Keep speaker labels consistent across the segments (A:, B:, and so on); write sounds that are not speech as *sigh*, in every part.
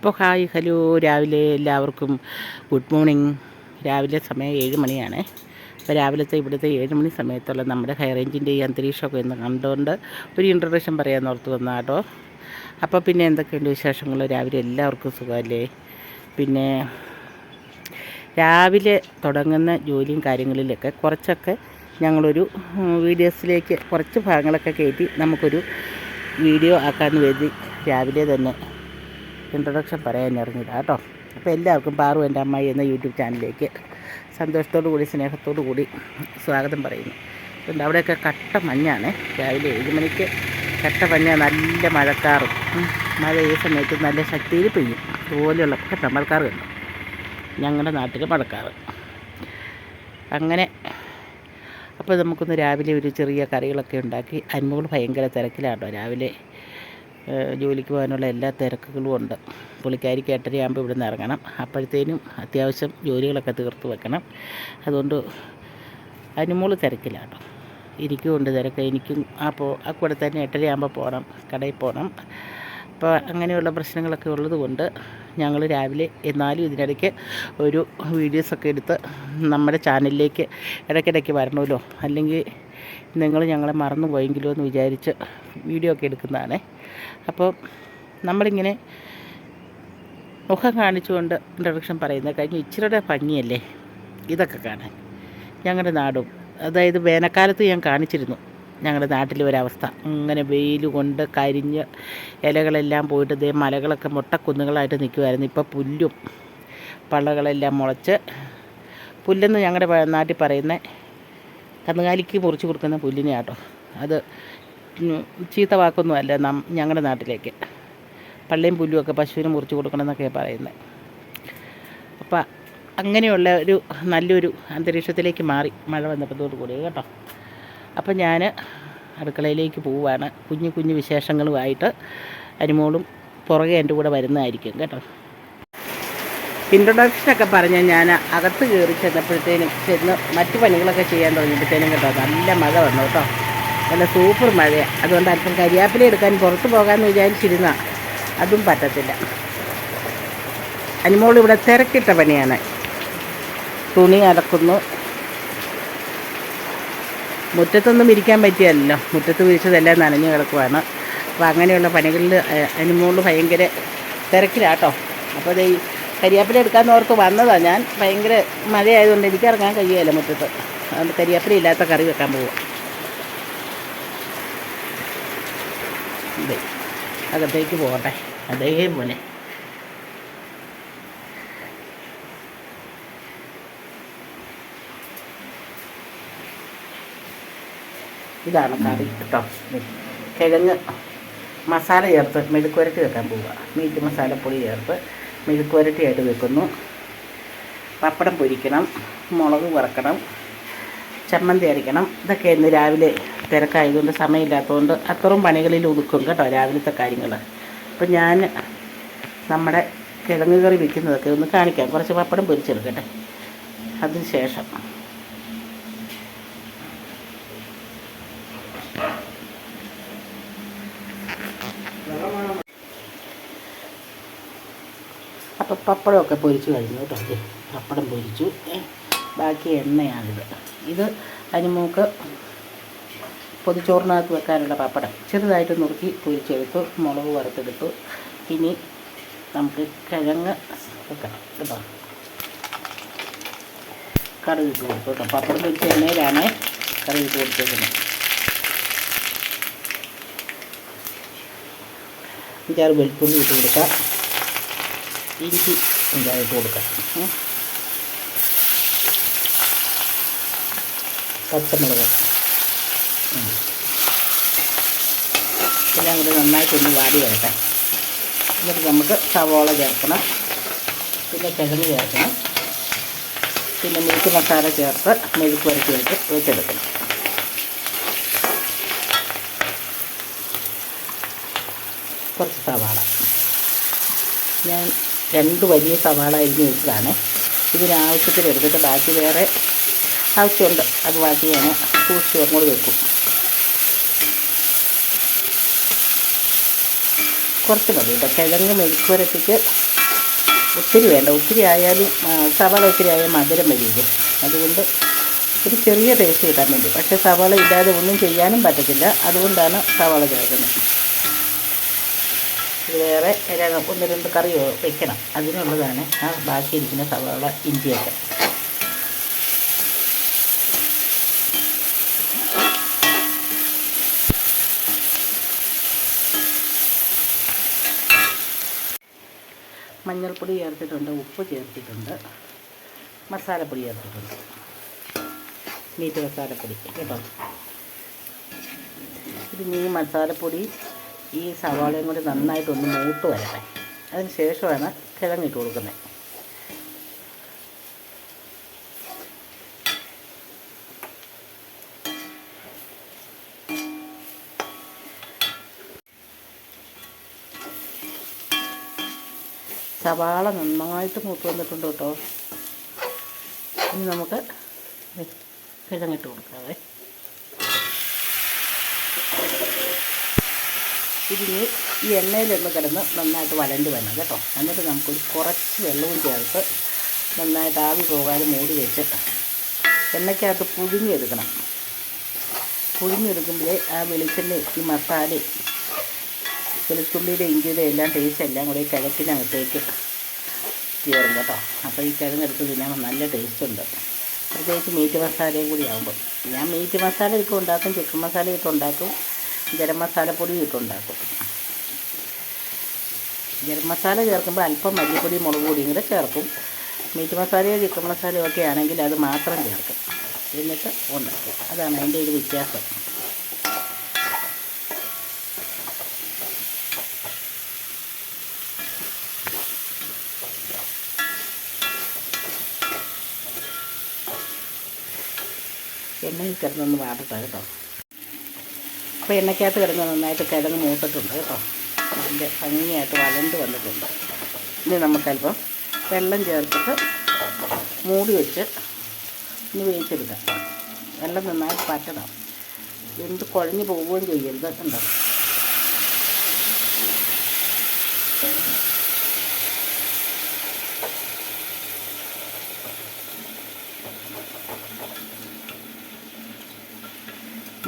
A: അപ്പോൾ hi hello. രാവിലെ എല്ലാവർക്കും ഗുഡ് മോർണിംഗ്. രാവിലെ സമയം ഏഴ് മണിയാണ്. അപ്പോൾ രാവിലത്തെ ഇവിടുത്തെ ഏഴ് മണി സമയത്തുള്ള നമ്മുടെ ഹൈ റേഞ്ചിന്റെ ഈ അന്തരീക്ഷമൊക്കെ ഒന്ന് കണ്ടുകൊണ്ട് ഒരു ഇൻട്രഡക്ഷൻ പറയാൻ ഓർത്ത് വന്ന കേട്ടോ. അപ്പോൾ പിന്നെ എന്തൊക്കെയുണ്ട് വിശേഷങ്ങൾ? രാവിലെ എല്ലാവർക്കും സുഖമല്ലേ? പിന്നെ രാവിലെ തുടങ്ങുന്ന ജോലിയും കാര്യങ്ങളിലൊക്കെ കുറച്ചൊക്കെ ഞങ്ങളൊരു വീഡിയോസിലേക്ക് കുറച്ച് ഭാഗങ്ങളൊക്കെ കയറ്റി നമുക്കൊരു വീഡിയോ ആക്കാമെന്ന് കരുതി രാവിലെ തന്നെ ഇൻട്രൊഡക്ഷൻ പറയാൻ ഇറങ്ങിയതാണ് കേട്ടോ. അപ്പോൾ എല്ലാവർക്കും പാറു എന്റെ അമ്മായി എന്ന യൂട്യൂബ് ചാനലിലേക്ക് സന്തോഷത്തോടു കൂടി സ്നേഹത്തോടു കൂടി സ്വാഗതം പറയുന്നു. അതുകൊണ്ട് അവിടെയൊക്കെ കട്ട മഞ്ഞാണ്. രാവിലെ ഏഴ് മണിക്ക് കട്ട മഞ്ഞ നല്ല മഴക്കാറും. മഴ ഈ സമയത്ത് നല്ല ശക്തിയിൽ പെയ്യും. അതുപോലെയുള്ള കട്ട മഴക്കാറ് കണ്ടു. ഞങ്ങളുടെ നാട്ടിൽ മഴക്കാറ്. അങ്ങനെ അപ്പോൾ നമുക്കൊന്ന് രാവിലെ ഒരു ചെറിയ കറികളൊക്കെ ഉണ്ടാക്കി. അന്മോൾ ഭയങ്കര തിരക്കിലാട്ടോ രാവിലെ. ജോലിക്ക് പോകാനുള്ള എല്ലാ തിരക്കുകളും ഉണ്ട്. പുള്ളിക്കാരിക്ക് എട്ടരയാകുമ്പോൾ ഇവിടെ നിന്ന് ഇറങ്ങണം. അപ്പോഴത്തേനും അത്യാവശ്യം ജോലികളൊക്കെ തീർത്ത് വെക്കണം. അതുകൊണ്ട് അനുമോൾ തിരക്കിലാട്ടോ ഉണ്ട് തിരക്ക്. എനിക്കും ആ പോ ആ കൂടെ തന്നെ എട്ടരയാകുമ്പോൾ പോകണം കടയിൽ പോകണം. അപ്പോൾ അങ്ങനെയുള്ള പ്രശ്നങ്ങളൊക്കെ ഉള്ളതുകൊണ്ട് ഞങ്ങൾ രാവിലെ എന്നാലും ഇതിനിടയ്ക്ക് ഒരു വീഡിയോസൊക്കെ എടുത്ത് നമ്മുടെ ചാനലിലേക്ക് ഇടയ്ക്കിടയ്ക്ക് വരണമല്ലോ. അല്ലെങ്കിൽ നിങ്ങൾ ഞങ്ങളെ മറന്നു പോയെങ്കിലോ എന്ന് വിചാരിച്ച് വീഡിയോ ഒക്കെ എടുക്കുന്നതാണ്. അപ്പോൾ നമ്മളിങ്ങനെ മുഖം കാണിച്ചുകൊണ്ട് ഇൻട്രഡക്ഷൻ പറയുന്നത് കഴിഞ്ഞ് ഇച്ചിരിയുടെ ഭംഗിയല്ലേ? ഇതൊക്കെ കാണാൻ. ഞങ്ങളുടെ നാടും. അതായത് വേനൽക്കാലത്ത് ഞാൻ കാണിച്ചിരുന്നു. ഞങ്ങളുടെ നാട്ടിലെ ഒരവസ്ഥ. അങ്ങനെ വെയിൽ കൊണ്ട് കരിഞ്ഞ് ഇലകളെല്ലാം പോയിട്ട് ഇതേ മലകളൊക്കെ മുട്ടക്കുന്നുകളായിട്ട് നിൽക്കുമായിരുന്നു ഇപ്പോൾ പുല്ലും പള്ളകളെല്ലാം മുളച്ച് പുല്ലെന്ന് ഞങ്ങളുടെ നാട്ടിൽ പറയുന്ന കന്നുകാലിക്ക് മുറിച്ച് കൊടുക്കുന്ന പുല്ലിനെ അത് ചീത്ത വാക്കൊന്നുമല്ല നം ഞങ്ങളുടെ നാട്ടിലേക്ക്. പള്ളിയും പുല്ലുമൊക്കെ പശുവിന് മുറിച്ച് കൊടുക്കണം എന്നൊക്കെയാണ് പറയുന്നത്. അപ്പം അങ്ങനെയുള്ള ഒരു നല്ലൊരു അന്തരീക്ഷത്തിലേക്ക് മാറി മഴ വന്നപ്പോഴത്തോട് കൂടി കേട്ടോ. അപ്പം ഞാൻ അടുക്കളയിലേക്ക് പോവുകയാണ് കുഞ്ഞു കുഞ്ഞു വിശേഷങ്ങളുമായിട്ട് അരിമോളും പുറകെ എന്റെ കൂടെ വരുന്നതായിരിക്കും കേട്ടോ. ഇൻട്രൊഡക്ഷനൊക്കെ പറഞ്ഞ് ഞാൻ അകത്ത് കയറി ചെന്നപ്പോഴത്തേനും ചെന്ന് മറ്റു പണികളൊക്കെ ചെയ്യാൻ തുടങ്ങിയപ്പോഴത്തേനും കേട്ടോ നല്ല മഴ വന്നു കേട്ടോ. നല്ല സൂപ്പർ മഴയാണ് അതുകൊണ്ട് അല്പം കരിയാപ്പില എടുക്കാൻ പുറത്ത് പോകാമെന്ന് വിചാരിച്ചിരുന്ന അതും പറ്റത്തില്ല. അനിമോൾ ഇവിടെ തിരക്കിട്ട പണിയാണ്. തുണി അലക്കുന്നു. മുറ്റത്തൊന്നും ഇരിക്കാൻ പറ്റിയല്ലോ മുറ്റത്ത് വിരിച്ചതെല്ലാം നനഞ്ഞു കിടക്കുവാണ്. അപ്പോൾ അങ്ങനെയുള്ള പണികളിൽ അനിമോൾ ഭയങ്കര തിരക്കിലാട്ടോ. അപ്പോൾ ഈ കരിയാപ്പില എടുക്കാമെന്ന് ഓർത്ത് വന്നതാണ് ഞാൻ. ഭയങ്കര മഴയായതുകൊണ്ട് എനിക്ക് ഇറങ്ങാൻ കഴിയുമല്ലോ മുറ്റത്ത്. അതുകൊണ്ട് കരിയാപ്പില ഇല്ലാത്ത കറി വെക്കാൻ പോവുക അകത്തേക്ക് പോകട്ടെ. അതേപോലെ. ഇതാണ് കറി കേട്ടോ. കിഴങ്ങ് മസാല ചേർത്ത് മെഴുക്കുവരട്ടി വെക്കാൻ പോവുക. മീറ്റ് മസാല പൊടി ചേർത്ത് മെഴുക്കുവരട്ടിയായിട്ട് വെക്കുന്നു. പപ്പടം പൊരിക്കണം. മുളക് വറക്കണം. ചമ്മന്തി അരയ്ക്കണം ഇതൊക്കെ ഇന്ന് രാവിലെ തിരക്കായതുകൊണ്ട് സമയമില്ലാത്തതുകൊണ്ട് അത്രയും പണികളിൽ ഒതുക്കും കേട്ടോ രാവിലത്തെ കാര്യങ്ങൾ. അപ്പം ഞാൻ നമ്മുടെ കിഴങ്ങ് കറി വെക്കുന്നതൊക്കെ ഒന്ന് കാണിക്കാം. കുറച്ച് പപ്പടം പൊരിച്ചെടുക്കട്ടെ. അതിന് ശേഷം. അപ്പോൾ പപ്പടമൊക്കെ പൊരിച്ചു കഴിഞ്ഞു കേട്ടോ. പപ്പടം പൊരിച്ചു. ബാക്കി എണ്ണയാണിത് ഇത്. അനിമൂക്ക് പൊതിച്ചോറിനകത്ത് വെക്കാനുള്ള പപ്പടം. ചെറുതായിട്ട് നുറുക്കി പൊരിച്ചെടുത്തു മുളക് വറുത്തെടുത്തു. ഇനി നമുക്ക് കിഴങ്ങ് വെക്കണം കേട്ടോ കറി ഇട്ട് കൊടുത്തു കേട്ടോ. പപ്പടം പൊരിച്ച എണ്ണയിലാണ് കറി ഇട്ട് കൊടുത്തേക്കുന്നത്. അഞ്ചാറ് വെളുത്തുള്ളി ഇട്ട് കൊടുക്കാം. ഇഞ്ചി ഇതായിട്ട് കൊടുക്കാം. പച്ചമുളക്. എല്ലാം കൂടി നന്നായിട്ടൊന്ന് വാടി വരട്ടെ. എന്നിട്ട് നമുക്ക് സവോള ചേർക്കണം. പിന്നെ കിഴങ്ങ് ചേർക്കണം. പിന്നെ മിൽക്ക് മസാല ചേർത്ത് മെഴുക്ക് വരട്ടി വെച്ച് വെച്ചെടുക്കണം കുറച്ച് സവാള. ഞാൻ രണ്ട് വലിയ സവാള അരിഞ്ഞ് വെച്ചതാണ്. ഇതിനാവശ്യത്തിന് എടുത്തിട്ട് ബാക്കി വേറെ ആവശ്യമുണ്ട്. അത് ബാക്കി ഞാൻ സൂക്ഷിച്ച് അങ്ങോട്ട് വെക്കും. കുറച്ച് മതി കേട്ടോ. കിഴങ്ങ് മെഴുക്കുവരട്ടിക്ക് ഒത്തിരി വേണ്ട. ഒത്തിരി ആയാലും സവാള ഒത്തിരി ആയാൽ മധുരം വരില്ലേ? അതുകൊണ്ട് ഒരു ചെറിയ ടേസ്റ്റ് കിട്ടാൻ വേണ്ടി. പക്ഷേ സവാള ഇല്ലാതെ ഒന്നും ചെയ്യാനും പറ്റത്തില്ല. അതുകൊണ്ടാണ് സവാള ചേർക്കുന്നത്. വേറെ ഒന്ന് രണ്ട് കറി വെക്കണം. അതിനുള്ളതാണ് ആ ബാക്കിയിരിക്കുന്ന സവാള ഇഞ്ചിയൊക്കെ. മഞ്ഞൾപ്പൊടി ചേർത്തിട്ടുണ്ട് ഉപ്പ് ചേർത്തിട്ടുണ്ട് മസാലപ്പൊടി ചേർത്തിട്ടുണ്ട്. മീറ്റ് മസാലപ്പൊടി കേട്ടോ? ഇത് ഈ മസാലപ്പൊടി ഈ സവാളയും കൂടി നന്നായിട്ടൊന്ന് മൂട്ട് വരട്ടെ. അതിന് ശേഷമാണ് കിഴങ്ങിട്ട് കൊടുക്കുന്നത്. സവാള നന്നായിട്ട് മൂത്ത് വന്നിട്ടുണ്ട് കേട്ടോ. ഇനി നമുക്ക് കിഴങ്ങിട്ട് കൊടുക്കാവേ. ഇതിന് ഈ എണ്ണയിലൊന്ന് കിടന്ന് നന്നായിട്ട് വലണ്ട് വരണം കേട്ടോ. എന്നിട്ട് നമുക്കൊരു കുറച്ച് വെള്ളവും ചേർത്ത് നന്നായിട്ട് ആവി പോകാതെ മൂടി വെച്ച് എണ്ണയ്ക്കകത്ത് പുഴുങ്ങിയെടുക്കണം പുഴുങ്ങിയെടുക്കുമ്പോഴേ ആ വെളിച്ചെണ്ണയും ഈ മസാലയും വെളുത്തുള്ളിയുടെ ഇഞ്ചിയുടെ എല്ലാം ടേസ്റ്റ് എല്ലാം കൂടി കിഴക്കിനകത്തേക്ക് കയറും കേട്ടോ. അപ്പോൾ ഈ കിഴങ്ങെടുത്ത് തിന്നാൻ നല്ല ടേസ്റ്റ് ഉണ്ട്. പ്രത്യേകിച്ച് മീറ്റ് മസാലയും കൂടി ആകുമ്പോൾ ഞാൻ മീറ്റ് മസാല ഇട്ട് ഉണ്ടാക്കും ചിക്കൻ മസാല ഇട്ട് ഉണ്ടാക്കും ഗരം മസാലപ്പൊടി ഇട്ട് ഉണ്ടാക്കും. ഗരം മസാല ചേർക്കുമ്പോൾ അല്പം മല്ലിപ്പൊടി മുളക് പൊടിയും കൂടെ ചേർക്കും. മീറ്റ് മസാലയോ ചിക്കൻ മസാലയോ ഒക്കെ ആണെങ്കിൽ അത് മാത്രം ചേർക്കും. എന്നിട്ട് ഉണ്ടാക്കും. അതാണ് അതിന്റെ ഒരു വ്യത്യാസം. എണ്ണയിൽ കിടന്നൊന്ന് വാടട്ടെ കേട്ടോ. അപ്പോൾ എണ്ണയ്ക്കകത്ത് കിടന്ന് നന്നായിട്ട് കിടന്ന് മൂത്തിട്ടുണ്ട് കേട്ടോ. നല്ല ഭംഗിയായിട്ട് വലണ്ട് വന്നിട്ടുണ്ട്. ഇനി നമുക്കല്പം വെള്ളം ചേർത്തിട്ട് മൂടി വെച്ച് ഇനി വേവിച്ചെടുക്കാം. വെള്ളം നന്നായിട്ട് പറ്റണം. എന്ത് കുഴഞ്ഞു പോവുകയും ചെയ്യരുത് ഉണ്ടോ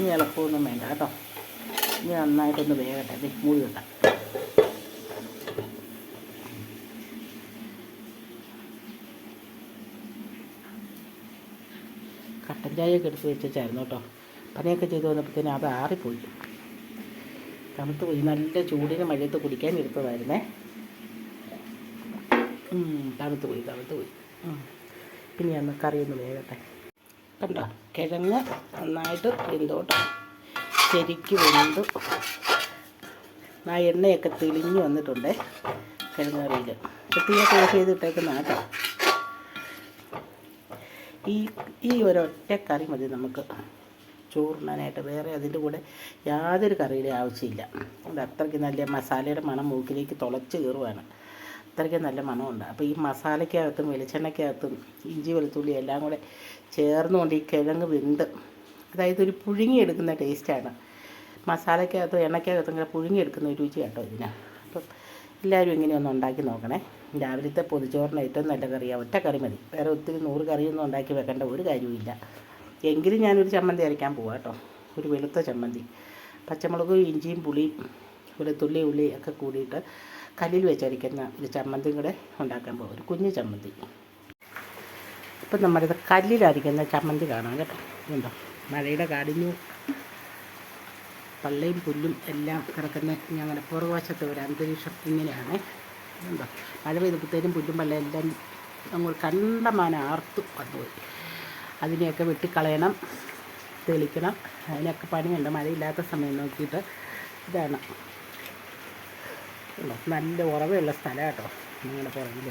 A: ഇനി ഇളക്കമൊന്നും വേണ്ട കേട്ടോ. ഇനി നന്നായിട്ടൊന്ന് വേകട്ടെ. അതെ മൂടി വെക്കാം. കട്ടൻ ചായയൊക്കെ എടുത്ത് വെച്ചായിരുന്നു കേട്ടോ. പനിയൊക്കെ ചെയ്ത് വന്നപ്പോഴത്തേനും അത് ആറിപ്പോയി. തണുത്ത് പോയി. നല്ല ചൂടിന് മഴയത്ത് കുടിക്കാൻ എടുത്തതായിരുന്നേ തണുത്ത് പോയി തണുത്ത് പോയി. പിന്നെ അന്ന് കറിയൊന്ന് വേകട്ടെ. കണ്ടോ? കിഴങ്ങ് നന്നായിട്ട് വെന്തോട്ടോ. ശരിക്ക് വെന്തു. ആ എണ്ണയൊക്കെ തെളിഞ്ഞു വന്നിട്ടുണ്ട് കിഴങ്ങ് കറിയിൽ തീയൊക്കെ ഓഫ് ചെയ്തിട്ടേക്കുന്ന കേട്ടോ. ഈ ഈ ഒരൊറ്റ കറി മതി നമുക്ക് ചൂർണാനായിട്ട് വേറെ അതിന്റെ കൂടെ യാതൊരു കറിയുടെ ആവശ്യമില്ല. അത് അത്രയ്ക്ക് നല്ല മസാലയുടെ മണം മൂക്കിലേക്ക് തുളച്ച് കയറുവാണ്. അത്രയ്ക്ക് നല്ല മണമുണ്ട്. അപ്പോൾ ഈ മസാലയ്ക്കകത്തും വെളിച്ചെണ്ണയ്ക്കകത്തും ഇഞ്ചി വെളുത്തുള്ളി എല്ലാം കൂടെ ചേർന്നുകൊണ്ട് ഈ കിഴങ്ങ് വെന്ത് അതായത് ഒരു പുഴുങ്ങിയെടുക്കുന്ന ടേസ്റ്റാണ്. മസാലയ്ക്കകത്തും എണ്ണയ്ക്കകത്തും ഇങ്ങനെ പുഴുങ്ങിയെടുക്കുന്ന ഒരു രുചി കേട്ടോ ഇതിന്. അപ്പം എല്ലാവരും ഇങ്ങനെ ഒന്ന് ഉണ്ടാക്കി നോക്കണേ. രാവിലത്തെ പൊതിച്ചോറിന് ഏറ്റവും നല്ല കറിയാണ് ഒറ്റ കറി മതി. വേറെ ഒത്തിരി നൂറ് കറിയൊന്നും ഉണ്ടാക്കി വെക്കേണ്ട ഒരു കാര്യവുമില്ല. എങ്കിലും ഞാനൊരു ചമ്മന്തി അരയ്ക്കാൻ പോവാം കേട്ടോ. ഒരു വെളുത്ത ചമ്മന്തി. പച്ചമുളകും ഇഞ്ചിയും പുളിയും വെളുത്തുള്ളി ഉള്ളി ഒക്കെ കൂടിയിട്ട് കല്ലിൽ വെച്ചരിക്കുന്ന ഒരു ചമ്മന്തിയും കൂടെ ഉണ്ടാക്കാൻ പോകും. ഒരു കുഞ്ഞു ചമ്മന്തി. ഇപ്പം നമ്മളിത് കല്ലിലരിക്കുന്ന ചമ്മന്തി കാണാം കേട്ടോ. ഇതുണ്ടോ? മഴയുടെ കാടിഞ്ഞു പള്ളയും പുല്ലും എല്ലാം കിടക്കുന്ന ഞങ്ങളുടെ പുറകുവശത്തെ ഒരു അന്തരീക്ഷം ഇങ്ങനെയാണ്. ഉണ്ടോ മഴ പെയ്തപ്പോഴത്തേനും പുല്ലും പള്ളയും എല്ലാം അങ്ങോട്ട് കണ്ടമാനം ആർത്തു വന്നുപോയി. അതിനെയൊക്കെ വെട്ടിക്കളയണം തെളിക്കണം. അതിനൊക്കെ പണിയുണ്ട്. മഴയില്ലാത്ത സമയം നോക്കിയിട്ട് ഇതാണ്. ഉണ്ടോ? നല്ല ഉറവയുള്ള സ്ഥലം കേട്ടോ. നിങ്ങളുടെ പുറകിൽ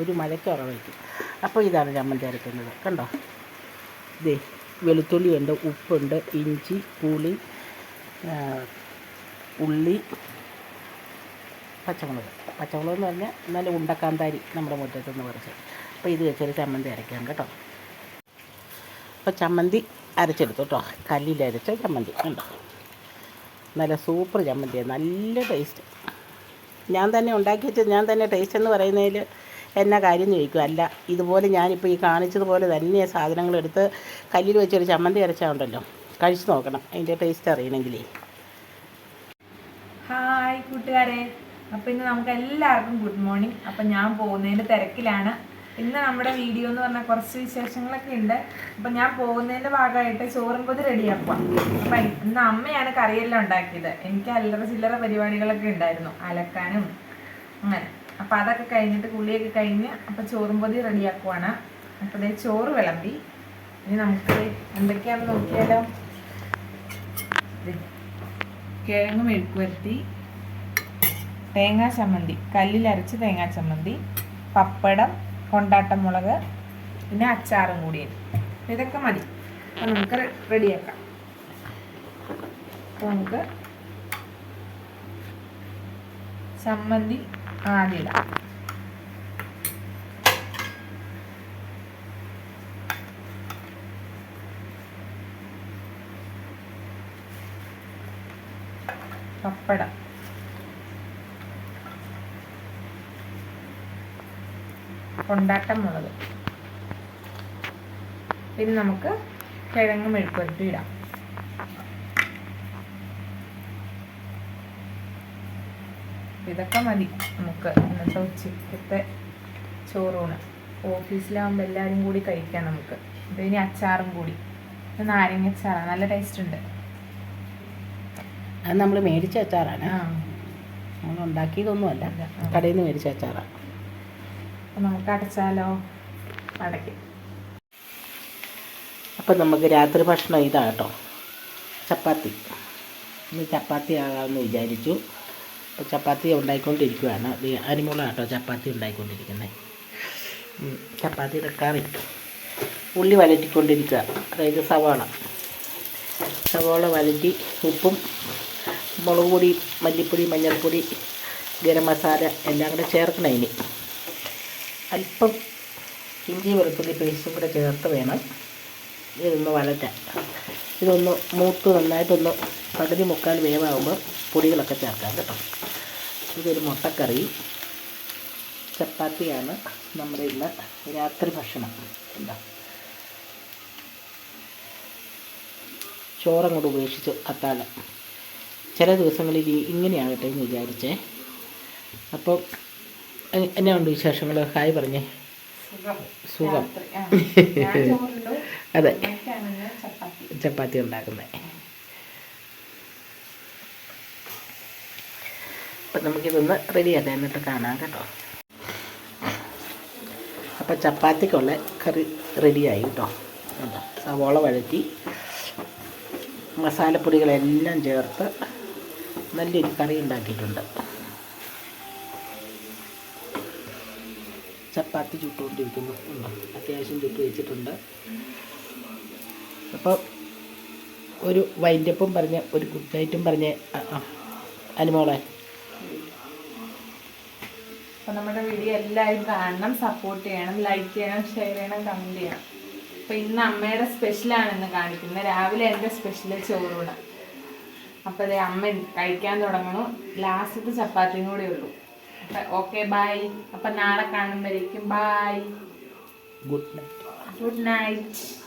A: ഒരു മഴയ്ക്ക് ഉറവയ്ക്കും അപ്പോൾ ഇതാണ് ചമ്മന്തി അരയ്ക്കുന്നത് കണ്ടോ? ഇതേ വെളുത്തുള്ളിയുണ്ട് ഉപ്പുണ്ട് ഇഞ്ചി പുളി ഉള്ളി പച്ചമുളക്. പച്ചമുളക് എന്ന് പറഞ്ഞാൽ നല്ല ഉണ്ടക്കാന്താരി നമ്മുടെ മുറ്റത്തുനിന്ന് പറിച്ച്. അപ്പോൾ ഇത് വെച്ചൊരു ചമ്മന്തി അരയ്ക്കാം കേട്ടോ. അപ്പോൾ ചമ്മന്തി അരച്ചെടുത്തു കേട്ടോ. കല്ലിൽ അരച്ച ചമ്മന്തി. കണ്ടോ? നല്ല സൂപ്പർ ചമ്മന്തിയാണ് നല്ല ടേസ്റ്റ് ഞാൻ തന്നെ ഉണ്ടാക്കി വെച്ചത് ഞാൻ തന്നെ ടേസ്റ്റ് എന്ന് പറയുന്നതിൽ എന്നാ കാര്യം ചോദിക്കും. അല്ല ഇതുപോലെ ഞാനിപ്പോൾ ഈ കാണിച്ചതുപോലെ തന്നെ സാധനങ്ങളെടുത്ത് കല്ലിൽ വെച്ചൊരു ചമ്മന്തി അരച്ചാൽ കഴിച്ചു നോക്കണം അതിന്റെ ടേസ്റ്റ് അറിയണമെങ്കിലേ.
B: ഹായ് കൂട്ടുകാരെ. അപ്പം ഇന്ന് നമുക്ക് എല്ലാവർക്കും ഗുഡ് മോർണിംഗ് അപ്പം ഞാൻ പോകുന്നതിന്റെ തിരക്കിലാണ്. ഇന്ന് നമ്മുടെ വീഡിയോ എന്ന് പറഞ്ഞാൽ കുറച്ച് വിശേഷങ്ങളൊക്കെ ഉണ്ട്. അപ്പം ഞാൻ പോകുന്നതിന്റെ ഭാഗമായിട്ട് ചോറും കൊതി റെഡിയാക്കുക അപ്പം ഇന്ന് അമ്മയാണ് കറിയെല്ലാം ഉണ്ടാക്കിയത്. എനിക്ക് അല്ലറ ചില്ലറ പരിപാടികളൊക്കെ ഉണ്ടായിരുന്നു. അലക്കാനും അങ്ങനെ. അപ്പം അതൊക്കെ കഴിഞ്ഞിട്ട് കുളിയൊക്കെ കഴിഞ്ഞ് അപ്പം ചോറും പൊതി റെഡിയാക്കുവാണ്. അപ്പോൾ ദേ ചോറ് വിളമ്പി. ഇനി നമുക്ക് എന്തൊക്കെയാണെന്ന് നോക്കിയാലോ? കിഴങ്ങ് മെഴുക്കുവരട്ടി തേങ്ങാ ചമ്മന്തി കല്ലിൽ അരച്ച് തേങ്ങാ ചമ്മന്തി പപ്പടം കൊണ്ടാട്ടമുളക് പിന്നെ അച്ചാറും കൂടി. ഇതൊക്കെ മതി. അപ്പം നമുക്ക് റെഡിയാക്കാം അപ്പോൾ നമുക്ക് ചമ്മന്തി ആദ്യം ഇടാം. പപ്പടം. കൊണ്ടാട്ടം മുളക്. പിന്നെ നമുക്ക് കിഴങ്ങ് മെഴുക്കുവരട്ടി ഇടാം. ഇതൊക്കെ മതി നമുക്ക് ഇന്നത്തെ ഉച്ചക്കത്തെ ചോറൂണ്. ഓഫീസിലാവുമ്പോൾ എല്ലാവരും കൂടി കഴിക്കാം നമുക്ക്. ഇതിനി അച്ചാറും കൂടി. നാരങ്ങ അച്ചാറാണ് നല്ല ടേസ്റ്റ് ഉണ്ട്.
A: അത് നമ്മൾ മേടിച്ച അച്ചാറാണ്.
B: ആ.
A: നമ്മൾ ഉണ്ടാക്കിയതൊന്നുമല്ല. കടയിൽ നിന്ന് മേടിച്ച അച്ചാറാണ്
B: അപ്പം നമുക്ക് അടച്ചാലോ അടയ്ക്കും
A: അപ്പം നമുക്ക് രാത്രി ഭക്ഷണം ഇതാ കേട്ടോ ചപ്പാത്തി. ഇന്ന് ചപ്പാത്തി ആകാമെന്ന് വിചാരിച്ചു. അപ്പോൾ ചപ്പാത്തി ഉണ്ടായിക്കൊണ്ടിരിക്കുകയാണ് അരിമുള കേട്ടോ ചപ്പാത്തി ഉണ്ടായിക്കൊണ്ടിരിക്കുന്നത് ചപ്പാത്തി കറി. ഉള്ളി വലറ്റിക്കൊണ്ടിരിക്കുക അതായത് സവാള. സവാള വലറ്റി ഉപ്പും മുളക് പൊടി മല്ലിപ്പൊടി മഞ്ഞൾപ്പൊടി ഗരം മസാല എല്ലാം കൂടെ ചേർക്കണം ഇനി. അല്പം ഇഞ്ചി വെളുത്തുള്ളി പേസ്റ്റും കൂടെ ചേർത്ത് വേണം. ഇതൊന്ന് വഴറ്റാൻ. ഇതൊന്ന് മൂത്ത് നന്നായിട്ടൊന്ന് പകുതി മുക്കാൽ വേവാകുമ്പോൾ പൊടികളൊക്കെ ചേർക്കാം കേട്ടോ. ഇതൊരു മുട്ടക്കറി. ചപ്പാത്തിയാണ് നമ്മുടെ ഇന്ന് രാത്രി ഭക്ഷണം. എന്താ? ചോറങ്ങോട്ട് ഉപേക്ഷിച്ചു അത്താഴം. ചില ദിവസങ്ങളിൽ ഇങ്ങനെയാകട്ടെ എന്ന് വിചാരിച്ചേ. അപ്പം എ- എന്നാ ഉണ്ട് വിശേഷങ്ങൾ ഹായ് പറഞ്ഞേ. സുഖം. *laughs* അതെ.
B: ചപ്പാത്തി.
A: ഉണ്ടാക്കുന്നത് അപ്പം നമുക്കിതൊന്ന് റെഡിയാക്കാം എന്നിട്ട് കാണാം കേട്ടോ. അപ്പം ചപ്പാത്തിക്കുള്ള കറി റെഡിയായി കേട്ടോ. സവോള വഴറ്റി. മസാലപ്പൊടികളെല്ലാം ചേർത്ത് നല്ലൊരു കറി ഉണ്ടാക്കിയിട്ടുണ്ട്. ചപ്പാത്തി ചുട്ടുകൊണ്ടിരിക്കുന്നു. അത്യാവശ്യം ചുട്ട് വെച്ചിട്ടുണ്ട്. അപ്പോൾ ഒരു വൈൻഡപ്പും പറഞ്ഞ് ഒരു ഗുഡ് നൈറ്റും പറഞ്ഞ് അനുമോളെ.
B: അപ്പോൾ നമ്മുടെ വീഡിയോ എല്ലാവരും കാണണം സപ്പോർട്ട് ചെയ്യണം ലൈക്ക് ചെയ്യണം ഷെയർ ചെയ്യണം കമന്റ് ചെയ്യണം. അപ്പോൾ ഇന്ന് അമ്മയുടെ സ്പെഷ്യലാണ് ഇന്ന് കാണിക്കുന്നത്. രാവിലെ എന്റെ സ്പെഷ്യൽ ചോറൂണ്. അപ്പോൾ അമ്മ കഴിക്കാൻ തുടങ്ങണു ലാസ്റ്റ് ചപ്പാത്തിയും കൂടെ ഉള്ളൂ. ഓക്കെ ബൈ അപ്പൊ നാളെ കാണുമ്പോഴേക്കും bye
A: good night
B: good night